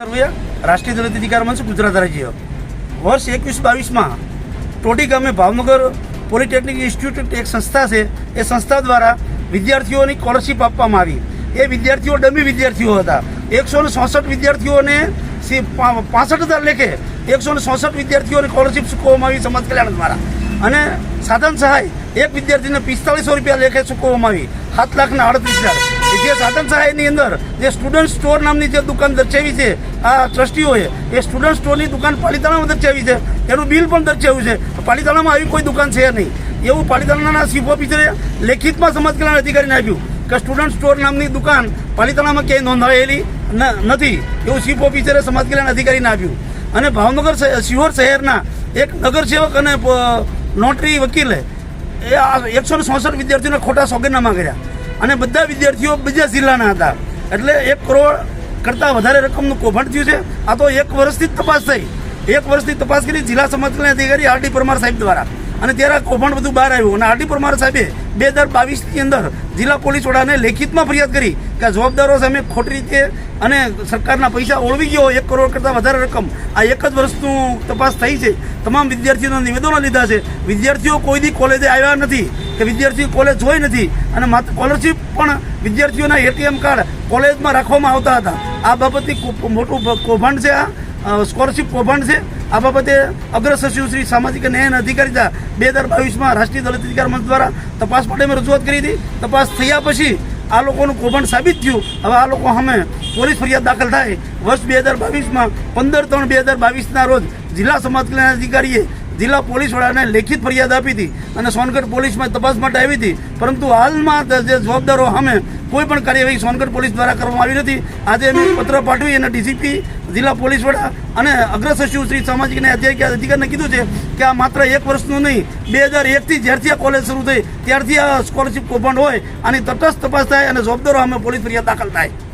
રાષ્ટ્રીય દલિત અધિકાર મંચ ગુજરાત રાજ્ય. વર્ષ એકવીસ બાવીસમાં ટોટી ગામે ભાવનગર પોલિટેકનિક ઇન્સ્ટિટ્યૂટ એક સંસ્થા છે. એ સંસ્થા દ્વારા વિદ્યાર્થીઓની સ્કોલરશીપ આપવામાં આવી. એ વિદ્યાર્થીઓ ડમી વિદ્યાર્થીઓ હતા. એકસો ને ચોસઠ વિદ્યાર્થીઓને પાસઠ હજાર લેખે એકસો ને ચોસઠ વિદ્યાર્થીઓને સ્કોલરશીપ ચૂકવવામાં આવી સમાજ કલ્યાણ દ્વારા. અને સાધન સહાય, એક વિદ્યાર્થીને પિસ્તાળીસો રૂપિયા લેખે ચૂકવવામાં આવી. સાત લાખના અડત્રીસ હજાર. જે સાધન સહાયની અંદર જે સ્ટુડન્ટ સ્ટોર નામની જે દુકાન દર્શાવી છે, આ ટ્રસ્ટીઓએ, એ સ્ટુડન્ટ સ્ટોરની દુકાન પાલિતાણામાં દર્શાવી છે. એનું બિલ પણ દર્શાવ્યું છે. પાલિતાણામાં આવી કોઈ દુકાન છે નહીં. એવું પાલિતાણાના ચીફ ઓફિસરે લેખિતમાં સમાજ કલ્યાણ અધિકારીને આપ્યું કે સ્ટુડન્ટ સ્ટોર નામની દુકાન પાલિતાણામાં ક્યાંય નોંધાયેલી નથી. એવું ચીફ ઓફિસરે સમાજ કલ્યાણ અધિકારીને આપ્યું. અને ભાવનગર શિહોર શહેરના એક નગરસેવક અને નોટરી વકીલે એ એકસો ને વિદ્યાર્થીઓને ખોટા સોગંદનામા કર્યા. અને બધા વિદ્યાર્થીઓ બીજા જિલ્લાના હતા. એટલે એક કરોડ કરતાં વધારે રકમનું કૌભાંડ થયું છે. આ તો એક વર્ષથી જ તપાસ થઈ. એક વર્ષથી તપાસ કરી જિલ્લા સમાજ અધિકારી આર ડી પરમાર સાહેબ દ્વારા. અને ત્યારે કૌભાંડ બધું બહાર આવ્યું. અને આર ડી પરમાર સાહેબે બે હજાર બાવીસની અંદર જિલ્લા પોલીસ વડાને લેખિતમાં ફરિયાદ કરી કે જવાબદારો સામે ખોટી રીતે અને સરકારના પૈસા ઓળવી ગયો એક કરોડ કરતાં વધારે રકમ. આ એક જ વર્ષનું તપાસ થઈ છે. તમામ વિદ્યાર્થીઓના નિવેદનો લીધા છે. વિદ્યાર્થીઓ કોઈ દી કોલેજે આવ્યા નથી. કે વિદ્યાર્થીઓ કોલેજ જોઈ નથી. અને માત્ર સ્કોલરશીપ પણ વિદ્યાર્થીઓના એટીએમ કાર્ડ કોલેજમાં રાખવામાં આવતા હતા. આ બાબતની મોટું કૌભાંડ છે આ. સ્કોલરશીપ કૌભાંડ છે. આ બાબતે અગ્ર સચિવ શ્રી સામાજિક ન્યાય અને અધિકારીતા બે હજાર બાવીસમાં રાષ્ટ્રીય દલિત અધિકાર મંચ દ્વારા તપાસ માટે મેં રજૂઆત કરી હતી. તપાસ થયા પછી આ લોકોનું કૌભાંડ સાબિત થયું. હવે આ લોકો સામે પોલીસ ફરિયાદ દાખલ થાય. વર્ષ બે હજાર બાવીસમાં પંદર ત્રણ બે હજાર બાવીસના રોજ જિલ્લા સમાજ કલ્યાણ અધિકારીએ જિલ્લા પોલીસ વડાને લેખિત ફરિયાદ આપી હતી અને સોનગઢ પોલીસમાં તપાસ માટે આવી હતી. પરંતુ હાલમાં જે જવાબદારો સામે કોઈ પણ કાર્યવાહી સોનગઢ પોલીસ દ્વારા કરવામાં આવી નથી. આજે અમે પત્ર પાઠવી અને ડીસીપી, જિલ્લા પોલીસ વડા અને અગ્ર શ્રી સામાજિક ન્યાય અધિકારીને કીધું છે કે આ માત્ર એક વર્ષનું નહીં, બે હજાર એકથી જ્યારથી આ કોલેજ શરૂ થઈ, ત્યારથી આ સ્કોલરશીપ કૌભાંડ હોય આની તટસ્થ તપાસ થાય અને જવાબદારો સામે પોલીસ ફરિયાદ દાખલ થાય.